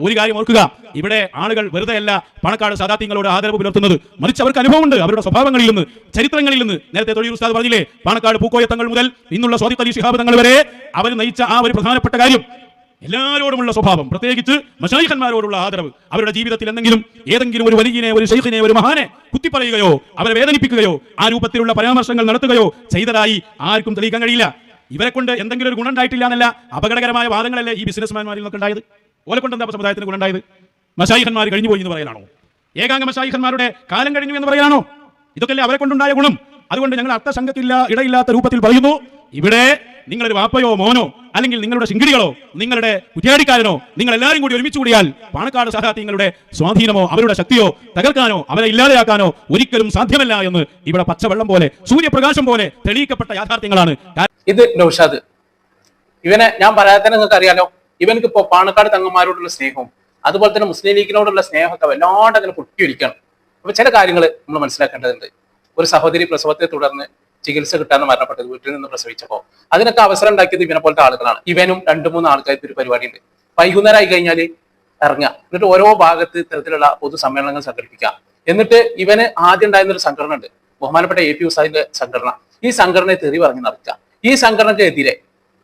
ഒരു കാര്യം ഓർക്കുക. ഇവിടെ ആളുകൾ വെറുതെ അല്ല പണക്കാട് സാദാത്യങ്ങളോട് ആദരവ് പുലർത്തുന്നത്. മറിച്ച് അവർക്ക് അനുഭവമുണ്ട് അവരുടെ സ്വഭാവങ്ങളിൽ നിന്ന് ചരിത്രങ്ങളിൽ നിന്ന്. നേരത്തെ തൊഴിൽ ഉസ്താദ് പറഞ്ഞില്ലേ പാണക്കാട് പൂക്കോയത്തങ്ങൾ മുതൽ ഇന്നുള്ള സ്വാതി അലി ശിഹാബ് തങ്ങൾ വരെ അവർ നയിച്ച ആ ഒരു പ്രധാനപ്പെട്ട കാര്യം. എല്ലാവരോടുമുള്ള സ്വഭാവം പ്രത്യേകിച്ച് മഷായിഖന്മാരോടുള്ള ആദരവ്. അവരുടെ ജീവിതത്തിൽ എന്തെങ്കിലും ഏതെങ്കിലും ഒരു വലിയനെ ഒരു ഷെയ്ഖിനെ ഒരു മഹാനെ കുത്തിപ്പറയുകയോ അവരെ വേദനിപ്പിക്കുകയോ ആ രൂപത്തിലുള്ള പരാമർശങ്ങൾ നടത്തുകയോ ചെയ്തതായി ആർക്കും തെളിയിക്കാൻ കഴിയില്ല. ഇവരെ കൊണ്ട് എന്തെങ്കിലും ഒരു ഗുണം ഉണ്ടായിട്ടില്ല എന്നല്ല അപകടകരമായ വാദങ്ങളല്ലേ ഈ ബിസിനസ്മാൻമാരിൽ നിന്നൊക്കെ ഉണ്ടായത്? ഓലെ കൊണ്ട് എന്താ സമുദായത്തിന് ഗുണുണ്ടായത് മഷായിഖന്മാർ കഴിഞ്ഞു പോയി എന്ന് പറയാനാണോ ഏകാംഗ മഷായിഖന്മാരുടെ കാലം കഴിഞ്ഞു എന്ന് പറയാനോ ഇതൊക്കെയല്ലേ അവരെ കൊണ്ടുണ്ടായ ഗുണം. അതുകൊണ്ട് ഞങ്ങൾ അർത്ഥസംഘത്തില്ല ഇടയില്ലാത്ത രൂപത്തിൽ പറയുന്നു ഇവിടെ നിങ്ങളൊരു വാപ്പയോ മോനോ അല്ലെങ്കിൽ നിങ്ങളുടെ ശിങ്കിടികളോ നിങ്ങളുടെ കുറ്റിയാടിക്കാരനോ നിങ്ങൾ എല്ലാവരും കൂടി ഒരുമിച്ച് കൂടിയാൽ പാണക്കാട് സഹാത്തിങ്ങളുടെ സ്വാധീനമോ അവരുടെ ശക്തിയോ തകർക്കാനോ അവരെ ഇല്ലാതെയാക്കാനോ ഒരിക്കലും സാധ്യമല്ല എന്ന് ഇവിടെ പച്ചവെള്ളം പോലെ സൂര്യപ്രകാശം പോലെ തെളിയിക്കപ്പെട്ട യാഥാർത്ഥ്യങ്ങളാണ്. ഇത് നൗഷാദ്. ഇവനെ ഞാൻ പറയാതെ തന്നെ നിങ്ങൾക്ക് അറിയാലോ ഇവനക്ക് ഇപ്പോൾ പാണക്കാട് തങ്ങന്മാരോടുള്ള സ്നേഹവും അതുപോലെ തന്നെ മുസ്ലിം ലീഗിനോടുള്ള സ്നേഹമൊക്കെ വല്ലാണ്ട് അങ്ങനെ പൊട്ടിയൊലിക്കണം. അപ്പൊ ചില കാര്യങ്ങൾ നമ്മൾ മനസ്സിലാക്കേണ്ടതുണ്ട്. ഒരു സഹോദരി പ്രസവത്തെ തുടർന്ന് ചികിത്സ കിട്ടാതെ മരണപ്പെട്ടത് വീട്ടിൽ നിന്ന് പ്രസവിച്ചപ്പോൾ അതിനൊക്കെ അവസരം ഉണ്ടാക്കിയത് ഇവനെ പോലത്തെ ആളുകളാണ്. ഇവനും രണ്ടു മൂന്ന് ആൾക്കാർ ഒരു പരിപാടി ഉണ്ട് വൈകുന്നേരം ആയി കഴിഞ്ഞാൽ ഇറങ്ങുക. എന്നിട്ട് ഓരോ ഭാഗത്ത് ഇത്തരത്തിലുള്ള പൊതുസമ്മേളനങ്ങൾ സംഘടിപ്പിക്കുക. എന്നിട്ട് ഇവന് ആദ്യം ഉണ്ടായിരുന്ന ഒരു സംഘടന ഉണ്ട് ബഹുമാനപ്പെട്ട എ പി ഉസാദിന്റെ സംഘടന. ഈ സംഘടനയെ തെറി പറഞ്ഞ് നടക്കുക ഈ സംഘടനയ്ക്കെതിരെ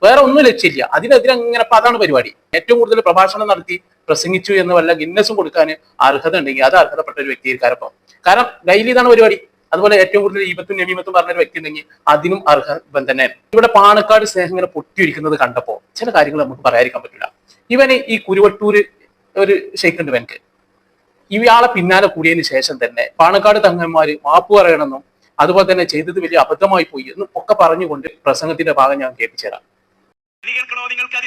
വേറെ ഒന്നും ലക്ഷ്യമില്ല. അതിനെതിരെ അങ്ങനെ അപ്പൊ അതാണ് പരിപാടി. ഏറ്റവും കൂടുതൽ പ്രഭാഷണം നടത്തി പ്രസംഗിച്ചു എന്ന് വല്ല ഗിന്നസും കൊടുക്കാൻ അർഹത ഉണ്ടെങ്കിൽ അത് അർഹതപ്പെട്ട ഒരു വ്യക്തിയായിരിക്കും കാരണം ഡെയിലി ഇതാണ് പരിപാടി. അതുപോലെ ഏറ്റവും കൂടുതൽ ഈപത്തും നബീമത്തും പറഞ്ഞൊരു വ്യക്തി ഉണ്ടെങ്കിൽ അതിനും അർഹം തന്നെ. ഇവിടെ പാണക്കാട് സ്നേഹം ഇങ്ങനെ പൊട്ടിയിരിക്കുന്നത് കണ്ടപ്പോ ചില കാര്യങ്ങൾ നമുക്ക് പറയാതിരിക്കാൻ പറ്റില്ല. ഇവന് ഈ കുരുവട്ടൂര് ഒരു ഷെയ്ക്കുണ്ട് ഇവനക്ക് ഇയാളെ പിന്നാലെ കൂടിയതിന് ശേഷം തന്നെ പാണക്കാട് തങ്ങന്മാര് മാപ്പ് പറയണമെന്നും അതുപോലെ തന്നെ ചെയ്തത് വലിയ അബദ്ധമായി പോയി എന്നും ഒക്കെ പറഞ്ഞുകൊണ്ട് പ്രസംഗത്തിന്റെ ഭാഗം ഞാൻ കേൾപ്പിച്ചു തരാം കേൾക്കണോ നിങ്ങൾക്ക് അതി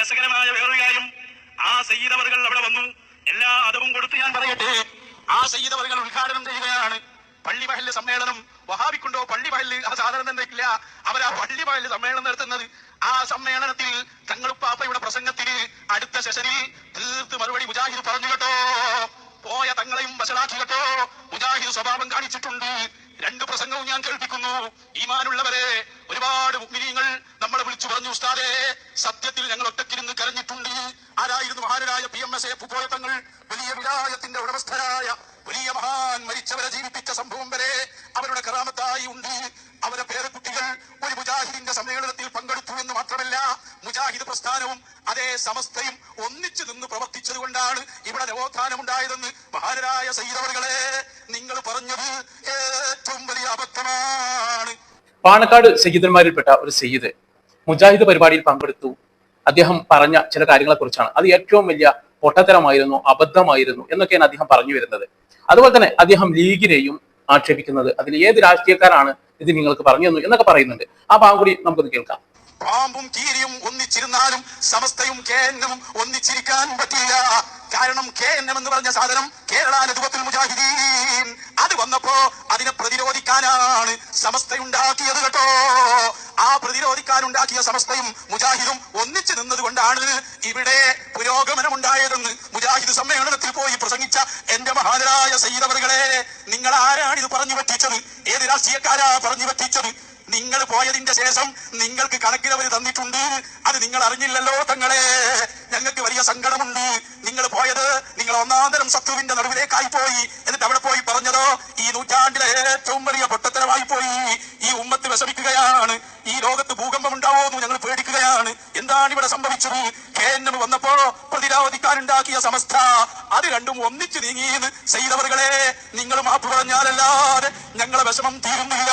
രസകരമായ വേറൊരു കാര്യം? ആ സയ്യിദവറുകൾ അവിടെ വന്നു. എല്ലാ അതവും കൊടുത്ത് ഞാൻ പറയട്ടെ. ആ സയ്യിദവറുകൾ ഉദ്ഘാടനം ചെയ്യുകയാണ്. പള്ളി മഹൽ സമ്മേളനം. വഹാബിക്കുണ്ടോ? പള്ളി മഹല്ല്. അത് സാധാരണ എന്തെങ്കില്ല അവർ ആ പള്ളി മഹൽ സമ്മേളനം നടത്തുന്നത്. ആ സമ്മേളനത്തിൽ തങ്ങളുപ്പാപ്പയുടെ പ്രസംഗത്തിന് അടുത്ത സെഷനിൽ തീർത്ത് മറുപടി മുജാഹിദ് പറഞ്ഞു കേട്ടോ. പോയ തങ്ങളെയും വഷളാക്കി കേട്ടോ. മുജാഹിദ് സ്വഭാവം കാണിച്ചിട്ടുണ്ട്. രണ്ട് പ്രസംഗവും ഞാൻ കേൾപ്പിക്കുന്നു. ഈമാനുള്ളവരെ ഒരുപാട് മുഗ്നീയങ്ങൾ നമ്മളെ വിളിച്ചു പറഞ്ഞു ഉസ്താദേ സത്യത്തിൽ ഞങ്ങൾ ഒറ്റക്കിരുന്ന് കരഞ്ഞിട്ടുണ്ട്. ആരായിരുന്നു മഹാനരായ പി എം എസ് എഫ് പോയത്തങ്ങൾ തങ്ങൾ? വലിയ വിലായത്തിന്റെ ഉടമസ്ഥരായ വലിയ മഹാൻ മരിച്ചവരെ ജീവിപ്പിച്ച സംഭവം വരെ അവരുടെ കറാമത്തായി ഉണ്ട്. അവരെ പേരക്കുട്ടികൾ ഒരു മുജാഹിദിന്റെ സമ്മേളനത്തിൽ പങ്കെടുത്തു എന്ന് മാത്രമല്ല മുജാഹിദ് പ്രസ്ഥാനവും അതേ സമസ്തയും ഒന്നിച്ചു നിന്ന് പ്രവർത്തിച്ചത് കൊണ്ടാണ് ഇവിടെ നവോത്ഥാനം ഉണ്ടായതെന്ന് മഹാനരായ സൈതവറുകളെ നിങ്ങൾ പറഞ്ഞത്. പാണക്കാട് സയ്യിദന്മാരിൽപ്പെട്ട ഒരു സയ്യിദ് മുജാഹിദ് പരിപാടിയിൽ പങ്കെടുത്തു. അദ്ദേഹം പറഞ്ഞ ചില കാര്യങ്ങളെ കുറിച്ചാണ് അത് ഏറ്റവും വലിയ പൊട്ടത്തരമായിരുന്നു അബദ്ധമായിരുന്നു എന്നൊക്കെയാണ് അദ്ദേഹം പറഞ്ഞു വരുന്നത്. അതുപോലെ തന്നെ അദ്ദേഹം ലീഗിനെയും ആക്ഷേപിക്കുന്നത്. അതിൽ ഏത് രാഷ്ട്രീയക്കാരാണ് ഇത് നിങ്ങൾക്ക് പറഞ്ഞു എന്നൊക്കെ പറയുന്നുണ്ട്. ആ ഭാഗം കൂടി നമുക്കൊന്ന് കേൾക്കാം. പാമ്പും കീരിയും ഒന്നിച്ചിരുന്നാലും സമസ്തയും കെ ഒന്നിച്ചിരിക്കാൻ പറ്റില്ല. കാരണം കെ എൻ എന്ന് പറഞ്ഞ സാധനം കേരള മുജാഹിദീൻ. അത് വന്നപ്പോ അതിനെ പ്രതിരോധിക്കാനാണ് സമസ്ത ഉണ്ടാക്കിയത് കേട്ടോ. ആ പ്രതിരോധിക്കാൻ ഉണ്ടാക്കിയ സമസ്തയും മുജാഹിദും ഒന്നിച്ചു നിന്നത് കൊണ്ടാണ് ഇവിടെ പുരോഗമനം ഉണ്ടായതെന്ന് മുജാഹിദ് സമ്മേളനത്തിൽ പോയി പ്രസംഗിച്ച എന്റെ മഹാനരായ സയ്യിദവറുകളെ നിങ്ങൾ ആരാണ് ഇത് പറഞ്ഞു പറ്റിച്ചത്? ഏത് രാഷ്ട്രീയക്കാരാ പറഞ്ഞു പറ്റിച്ചത്? നിങ്ങൾ പോയതിന്റെ ശേഷം നിങ്ങൾക്ക് കണക്കിനവർ തന്നിട്ടുണ്ട്. അത് നിങ്ങൾ അറിഞ്ഞില്ലല്ലോ തങ്ങളെ. ഞങ്ങൾക്ക് വലിയ സങ്കടമുണ്ട്. നിങ്ങൾ പോയത് നിങ്ങൾ ഒന്നാന്തരം സത്വിന്റെ നടുവിലേക്കായി പോയി. എന്നിട്ട് അവിടെ പോയി പറഞ്ഞതോ ഈ നൂറ്റാണ്ടിലെ ഏറ്റവും വലിയ പൊട്ടത്തരമായി പോയി. ഈ ഉമ്മത്ത് വിഷമിക്കുകയാണ്. ഈ ലോകത്ത് ഭൂകമ്പം ഉണ്ടാവുമെന്ന് ഞങ്ങൾ പേടിക്കുകയാണ്. എന്താണ് ഇവിടെ സംഭവിച്ചത്? കെ എൻ എം വന്നപ്പോ പ്രതിരോധിക്കാനുണ്ടാക്കിയ സമസ്ത. അത് രണ്ടും ഒന്നിച്ചു നീങ്ങിയെന്ന് ചെയ്തവറുകളെ നിങ്ങൾ മാപ്പ് പറഞ്ഞാലല്ലാതെ ഞങ്ങളെ വിഷമം തീരുന്നില്ല.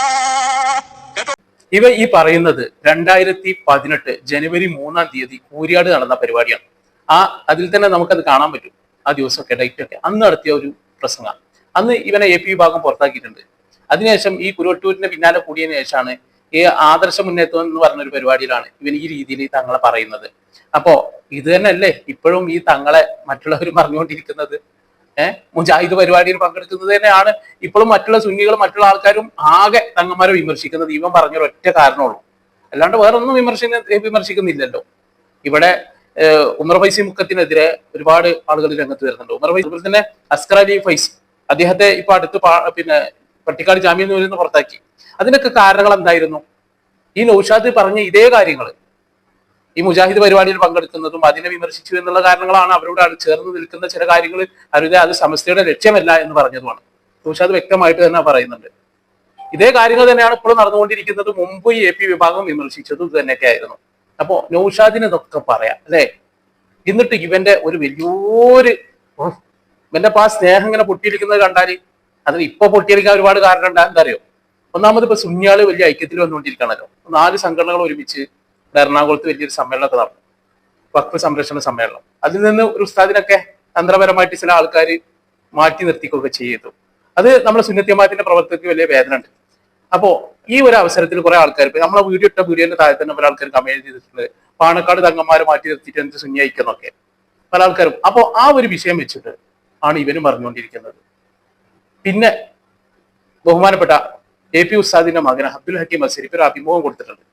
ഇവ ഈ പറയുന്നത് രണ്ടായിരത്തി പതിനെട്ട് ജനുവരി മൂന്നാം തീയതി കൂരിയാട് നടന്ന പരിപാടിയാണ്. ആ അതിൽ തന്നെ നമുക്കത് കാണാൻ പറ്റും. ആ ദിവസമൊക്കെ ഡേറ്റ് ഒക്കെ അന്ന് നടത്തിയ ഒരു പ്രസംഗം അന്ന് ഇവനെ എ പി വിഭാഗം പുറത്താക്കിയിട്ടുണ്ട്. അതിനുശേഷം ഈ കുരുവട്ടൂരിന്റെ പിന്നാലെ കൂടിയതിനു ശേഷമാണ് ഈ ആദർശ മുന്നേറ്റം എന്ന് പറഞ്ഞ ഒരു പരിപാടിയിലാണ് ഇവൻ ഈ രീതിയിൽ തങ്ങളെ പറയുന്നത്. അപ്പോ ഇത് തന്നെയല്ലേ ഇപ്പോഴും ഈ തങ്ങളെ മറ്റുള്ളവർ പറഞ്ഞുകൊണ്ടിരിക്കുന്നത്? ഏഹ് മുജാഹിദ് പരിപാടിയിൽ പങ്കെടുക്കുന്നത് തന്നെയാണ്. ഇപ്പോഴും മറ്റുള്ള സുന്നികളും മറ്റുള്ള ആൾക്കാരും ആകെ തങ്ങന്മാരെ വിമർശിക്കുന്നത്. ഇവൻ പറഞ്ഞൊരു ഒറ്റ കാരണമുള്ളൂ. അല്ലാണ്ട് വേറൊന്നും വിമർശന വിമർശിക്കുന്നില്ലല്ലോ. ഇവിടെ ഉമർ ഫൈസി മുക്കത്തിനെതിരെ ഒരുപാട് ആളുകൾ രംഗത്ത് വരുന്നുണ്ട്. ഉമർ ഫൈസി അതുപോലെ തന്നെ അസ്കർ അലി ഫൈസ് അദ്ദേഹത്തെ ഇപ്പൊ അടുത്ത് പിന്നെ പട്ടിക്കാട് ജാമ്യം നിന്ന് പുറത്താക്കി. അതിനൊക്കെ കാരണങ്ങൾ എന്തായിരുന്നു? ഈ നൌഷാദ് പറഞ്ഞ ഇതേ കാര്യങ്ങൾ ഈ മുജാഹിദ് പരിപാടിയിൽ പങ്കെടുക്കുന്നതും അതിനെ വിമർശിച്ചു എന്നുള്ള കാരണങ്ങളാണ് അവരോട് ചേർന്ന് നിൽക്കുന്ന ചില കാര്യങ്ങൾ. അരുത് അത് സമസ്തയുടെ ലക്ഷ്യമല്ല എന്ന് പറഞ്ഞതുമാണ്. നൗഷാദ് വ്യക്തമായിട്ട് തന്നെ പറയുന്നുണ്ട്. ഇതേ കാര്യങ്ങൾ തന്നെയാണ് ഇപ്പോൾ നടന്നുകൊണ്ടിരിക്കുന്നത്. മുമ്പ് ഈ എ പി വിഭാഗം വിമർശിച്ചതും ഇത് തന്നെയൊക്കെ ആയിരുന്നു അപ്പോ നൌഷാദിന് ഇതൊക്കെ പറയാം അല്ലെ? എന്നിട്ട് ഇവന്റെ ഒരു വലിയൊരു ഇവന്റെ ആ സ്നേഹം ഇങ്ങനെ പൊട്ടിയിരിക്കുന്നത് കണ്ടാൽ അത് ഇപ്പൊ പൊട്ടിയിരിക്കാൻ ഒരുപാട് കാരണം എന്താ അറിയോ? ഒന്നാമത് ഇപ്പൊ സുന്യാൾ വലിയ ഐക്യത്തിൽ വന്നുകൊണ്ടിരിക്കണല്ലോ. നാല് സംഘടനകൾ ഒരുമിച്ച് എറണാകുളത്ത് വലിയൊരു സമ്മേളനമൊക്കെ നടന്നു. വക്ഫ് സംരക്ഷണ സമ്മേളനം. അതിൽ നിന്ന് ഒരു ഉസ്താദിനൊക്കെ തന്ത്രപരമായിട്ട് ചില ആൾക്കാർ മാറ്റി നിർത്തിക്കുകയൊക്കെ ചെയ്തു. അത് നമ്മുടെ സുന്നത്യമാത്തിന്റെ പ്രവർത്തനത്തിൽ വലിയ വേദന ഉണ്ട്. അപ്പോ ഈ ഒരു അവസരത്തിൽ കുറെ ആൾക്കാർ ഇപ്പൊ നമ്മളെ വീഡിയോ ഇട്ട വീഡിയോന്റെ താഴെ തന്നെ പല ആൾക്കാർ കമന്റ് ചെയ്തിട്ടുണ്ട്. പാണക്കാട് തങ്ങന്മാരെ മാറ്റി നിർത്തിയിട്ട് എന്ത് സുന്യായിക്കുന്നൊക്കെ പല ആൾക്കാരും. അപ്പോ ആ ഒരു വിഷയം വെച്ചിട്ട് ആണ് ഇവനും പറഞ്ഞുകൊണ്ടിരിക്കുന്നത് പിന്നെ ബഹുമാനപ്പെട്ട എ പി ഉസ്താദിന്റെ മകൻ അബ്ദുൽ ഹക്കീം അസരിഫ് ഒരു അഭിമുഖം കൊടുത്തിട്ടുണ്ട്.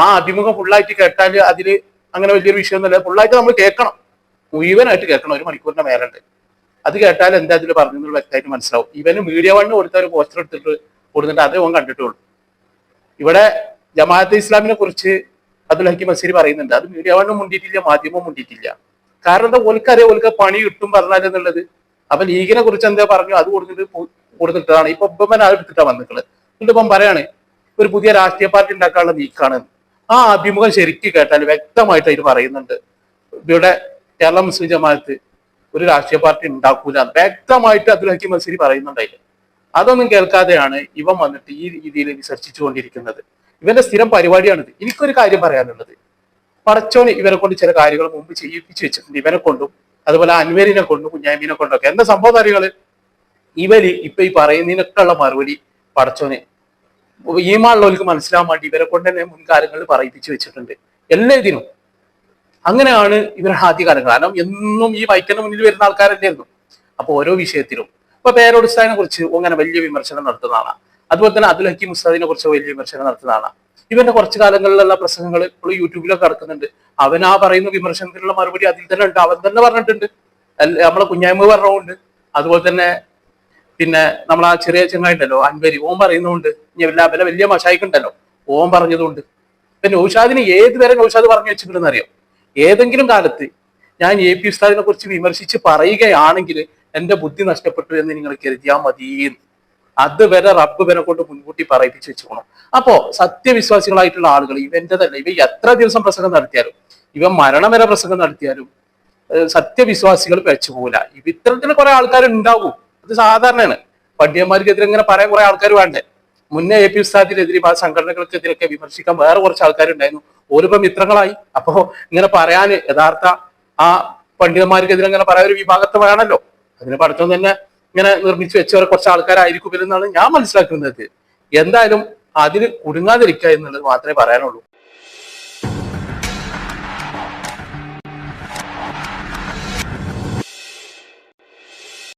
ആ അഭിമുഖം ഫുള്ളായിട്ട് കേട്ടാൽ അതിൽ അങ്ങനെ വലിയൊരു വിഷയമൊന്നുമില്ല. ഫുള്ളായിട്ട് നമ്മൾ കേൾക്കണം. മുഴുവനായിട്ട് കേൾക്കണം. ഒരു മണിക്കൂറിന്റെ മേലുണ്ട് അത് കേട്ടാൽ എന്താ അതിൽ പറഞ്ഞു വ്യക്തമായിട്ട് മനസ്സിലാവും. ഇവന് മീഡിയ വണ്ണ് കൊടുത്ത ഒരു പോസ്റ്റർ എടുത്തിട്ട് കൊടുത്തിട്ട് അതേ ഓൻ കണ്ടിട്ടുള്ളൂ. ഇവിടെ ജമാഅത്ത് ഇസ്ലാമിനെ കുറിച്ച് അബ്ദുൽ ഹക്കീം അസീരി പറയുന്നുണ്ട്. അത് മീഡിയ വണ്ണും മുണ്ടിയിട്ടില്ല മാധ്യമവും മുണ്ടിയിട്ടില്ല. കാരണം എന്താ ഓൽക്കറിയാം ഓൽക്ക് പണി കിട്ടും പറഞ്ഞാലെന്നുള്ളത് അപ്പൊ ലീഗിനെ കുറിച്ച് എന്താ പറഞ്ഞു? അത് കൊടുത്തിട്ട് കൊടുത്തിട്ടതാണ്. ഇപ്പൊ ഇപ്പം എടുത്തിട്ടാണ് വന്നിട്ടുള്ളത് എന്നിട്ട് ഇപ്പം പറയാണ് ഒരു പുതിയ രാഷ്ട്രീയ പാർട്ടി ഉണ്ടാക്കാനുള്ള നീക്കാണ് ആ അഭിമുഖം ശരിക്കും കേട്ടാൽ വ്യക്തമായിട്ട് അതിൽ പറയുന്നുണ്ട്. ഇവിടെ കേരള മുസ്ലിം ജമാഅത്ത് ഒരു രാഷ്ട്രീയ പാർട്ടി ഉണ്ടാക്കൂല വ്യക്തമായിട്ട് അബ്ദുൽ ഹക്കീം മസീരി അതിൽ അതൊന്നും കേൾക്കാതെയാണ് ഇവൻ വന്നിട്ട് ഈ രീതിയിൽ വിസർജിച്ചു കൊണ്ടിരിക്കുന്നത്. ഇവന്റെ സ്ഥിരം പരിപാടിയാണിത്. എനിക്കൊരു കാര്യം പറയാനുള്ളത്. പടച്ചോനെ ഇവരെ കൊണ്ട് ചില കാര്യങ്ങൾ മുമ്പ് ചെയ്യിപ്പിച്ചു വെച്ചിട്ടുണ്ട്. ഇവനെ കൊണ്ടും അതുപോലെ അൻവരിനെ കൊണ്ടും കുഞ്ഞാമീനെ കൊണ്ടൊക്കെ എന്താ സംഭവം കാര്യങ്ങൾ ഇവർ ഇപ്പൊ ഈ പറയുന്നതിനൊക്കെ ഉള്ള മറുപടി പടച്ചോന് ഈമാളുള്ളവർക്ക് മനസ്സിലാവാൻ വേണ്ടി ഇവരെ കൊണ്ട് തന്നെ മുൻകാലങ്ങളിൽ പറയിപ്പിച്ചു വെച്ചിട്ടുണ്ട്. എല്ലാ ഇതിനും അങ്ങനെയാണ് ഇവരുടെ ആദ്യകാലങ്ങൾ കാരണം എന്നും ഈ മൈക്കിന്റെ മുന്നിൽ വരുന്ന ആൾക്കാരല്ലായിരുന്നു. അപ്പൊ ഓരോ വിഷയത്തിലും. ഇപ്പൊ പേരോടിസ്ഥാനെ കുറിച്ച് അങ്ങനെ വലിയ വിമർശനം നടത്തുന്നതാണ് അതുപോലെ തന്നെ അബ്ദുൽ ഹക്കീം ഉസ്താദിനെ കുറിച്ച് വലിയ വിമർശനം നടത്തുന്നതാണ് ഇവന്റെ കുറച്ച് കാലങ്ങളിലുള്ള പ്രസംഗങ്ങൾ ഇപ്പോൾ യൂട്യൂബിലൊക്കെ നടക്കുന്നുണ്ട് അവൻ ആ പറയുന്ന വിമർശനത്തിനുള്ള മറുപടി അതിൽ തന്നെ ഉണ്ട്. അവൻ തന്നെ പറഞ്ഞിട്ടുണ്ട്. നമ്മളെ കുഞ്ഞായ്മ പറഞ്ഞുകൊണ്ട് അതുപോലെ തന്നെ പിന്നെ നമ്മൾ ആ ചെറിയ ചങ്ങായിണ്ടല്ലോ അൻവരി. ഓം പറയുന്നുണ്ട് ഇനി എല്ലാ വില വലിയ മഷായിക്കുണ്ടല്ലോ. ഓം പറഞ്ഞതുകൊണ്ട്. പിന്നെ നൗഷാദിന് ഏത് വരെ നൗഷാദ് പറഞ്ഞു വെച്ചിട്ടുണ്ടെന്ന് അറിയാം ഏതെങ്കിലും കാലത്ത് ഞാൻ എ പി ഉസ്താദിനെ കുറിച്ച് വിമർശിച്ച് പറയുകയാണെങ്കിൽ എന്റെ ബുദ്ധി നഷ്ടപ്പെട്ടു എന്ന് നിങ്ങൾ കരുതിയാൽ മതി അതുവരെ റബ്ബ് വരെ കൊണ്ട് മുൻകൂട്ടി പറയിപ്പിച്ച് വെച്ചോണം. അപ്പോ സത്യവിശ്വാസികളായിട്ടുള്ള ആളുകൾ ഇവന്റെതല്ല ഇവ എത്ര ദിവസം പ്രസംഗം നടത്തിയാലും ഇവ മരണം വരെ പ്രസംഗം നടത്തിയാലും സത്യവിശ്വാസികൾ വെച്ചു പോകില്ല ഇത്തരത്തിൽ കുറെ ആൾക്കാർ അത് സാധാരണയാണ്. പണ്ഡിയന്മാർക്കെതിരെ ഇങ്ങനെ പറയാൻ കുറെ ആൾക്കാർ വേണ്ടേ. മുന്നേ എ പി ഉസ്താദിനെതിരെ ആ സംഘടനകൾക്കെതിരെയൊക്കെ വിമർശിക്കാൻ വേറെ കുറച്ച് ആൾക്കാരുണ്ടായിരുന്നു. ഓരോ മിത്രങ്ങളായി അപ്പോ ഇങ്ങനെ പറയാന് യഥാർത്ഥ ആ പണ്ഡിതന്മാർക്കെതിരെ ഇങ്ങനെ പറയാൻ ഒരു വിഭാഗത്തെ വേണമല്ലോ അതിന് പഠിത്തം തന്നെ ഇങ്ങനെ നിർമ്മിച്ചു വെച്ചവരെ കുറച്ച് ആൾക്കാരായിരിക്കും എന്നാണ് ഞാൻ മനസ്സിലാക്കുന്നത്. എന്തായാലും അതിന് കുടുങ്ങാതിരിക്കുക എന്നുള്ളത് മാത്രമേ പറയാനുള്ളൂ.